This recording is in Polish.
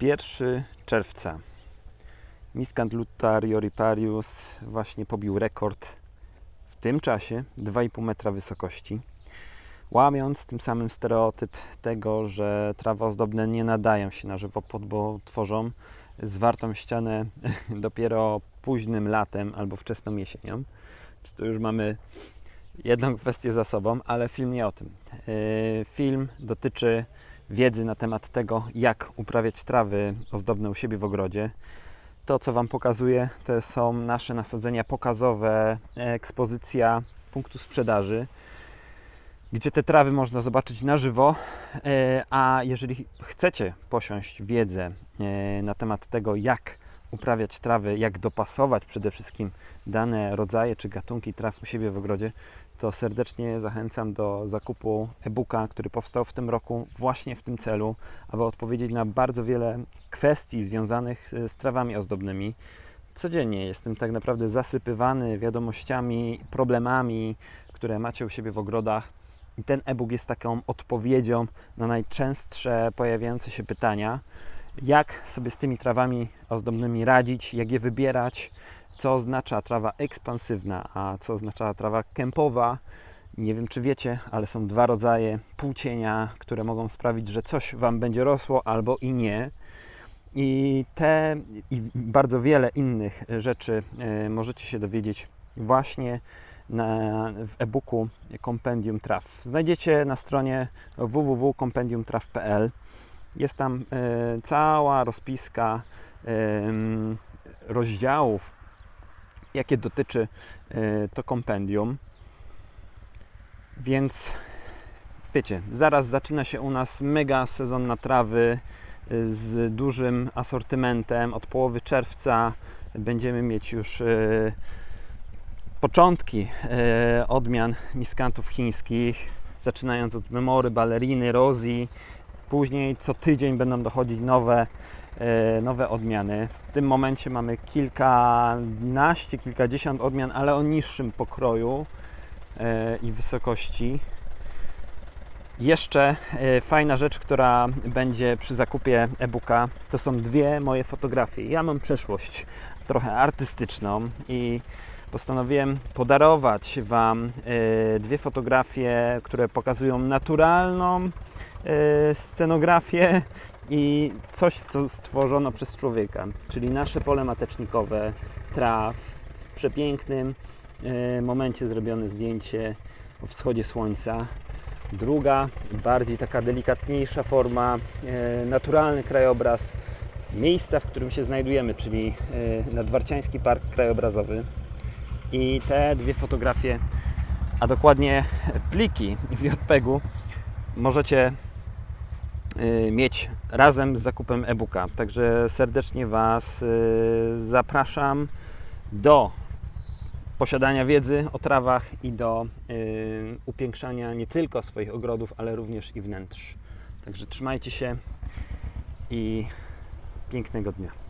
1 czerwca Miskant Lutarioriparius właśnie pobił rekord w tym czasie 2,5 metra wysokości, łamiąc tym samym stereotyp tego, że trawy ozdobne nie nadają się na żywopłot, bo tworzą zwartą ścianę dopiero późnym latem albo wczesną jesienią. Więc to już mamy jedną kwestię za sobą, ale film nie o tym. Yy, Film dotyczy wiedzy na temat tego, jak uprawiać trawy ozdobne u siebie w ogrodzie. To, co Wam pokazuję, to są nasze nasadzenia pokazowe, ekspozycja punktu sprzedaży, gdzie te trawy można zobaczyć na żywo. E, A jeżeli chcecie posiąść wiedzę e, na temat tego, jak uprawiać trawy, jak dopasować przede wszystkim dane rodzaje czy gatunki traw u siebie w ogrodzie, to serdecznie zachęcam do zakupu e-booka, który powstał w tym roku właśnie w tym celu, aby odpowiedzieć na bardzo wiele kwestii związanych e, z trawami ozdobnymi. Codziennie jestem tak naprawdę zasypywany wiadomościami, problemami, które macie u siebie w ogrodach. I ten e-book jest taką odpowiedzią na najczęstsze pojawiające się pytania, jak sobie z tymi trawami ozdobnymi radzić, jak je wybierać, co oznacza trawa ekspansywna, a co oznacza trawa kępowa. Nie wiem, czy wiecie, ale są dwa rodzaje płócienia, które mogą sprawić, że coś Wam będzie rosło albo i nie. I te i bardzo wiele innych rzeczy e, możecie się dowiedzieć właśnie na, w e-booku Kompendium Traw. Znajdziecie na stronie www.kompendiumtraw.pl. Jest tam e, cała rozpiska em, rozdziałów, jakie dotyczy e, to kompendium. Więc wiecie, zaraz zaczyna się u nas mega sezon na trawy e, z dużym asortymentem. Od połowy czerwca będziemy mieć już e, początki e, odmian miskantów chińskich, zaczynając od memory, baleriny, rozi. Później co tydzień będą dochodzić nowe, e, nowe odmiany. W tym momencie mamy kilkanaście, kilkadziesiąt odmian, ale o niższym pokroju e, i wysokości. Jeszcze e, fajna rzecz, która będzie przy zakupie e-booka, to są dwie moje fotografie. Ja mam przeszłość trochę artystyczną i postanowiłem podarować Wam e, dwie fotografie, które pokazują naturalną e, scenografię i coś, co stworzono przez człowieka, czyli nasze pole matecznikowe, traw, w przepięknym e, momencie zrobione zdjęcie o wschodzie słońca. Druga, bardziej taka delikatniejsza forma, naturalny krajobraz miejsca, w którym się znajdujemy, czyli Nadwarciański Park Krajobrazowy. I te dwie fotografie, a dokładnie pliki w JPEG-u możecie y, mieć razem z zakupem e-booka. Także serdecznie Was y, zapraszam do posiadania wiedzy o trawach i do y, upiększania nie tylko swoich ogrodów, ale również i wnętrz. Także trzymajcie się i pięknego dnia.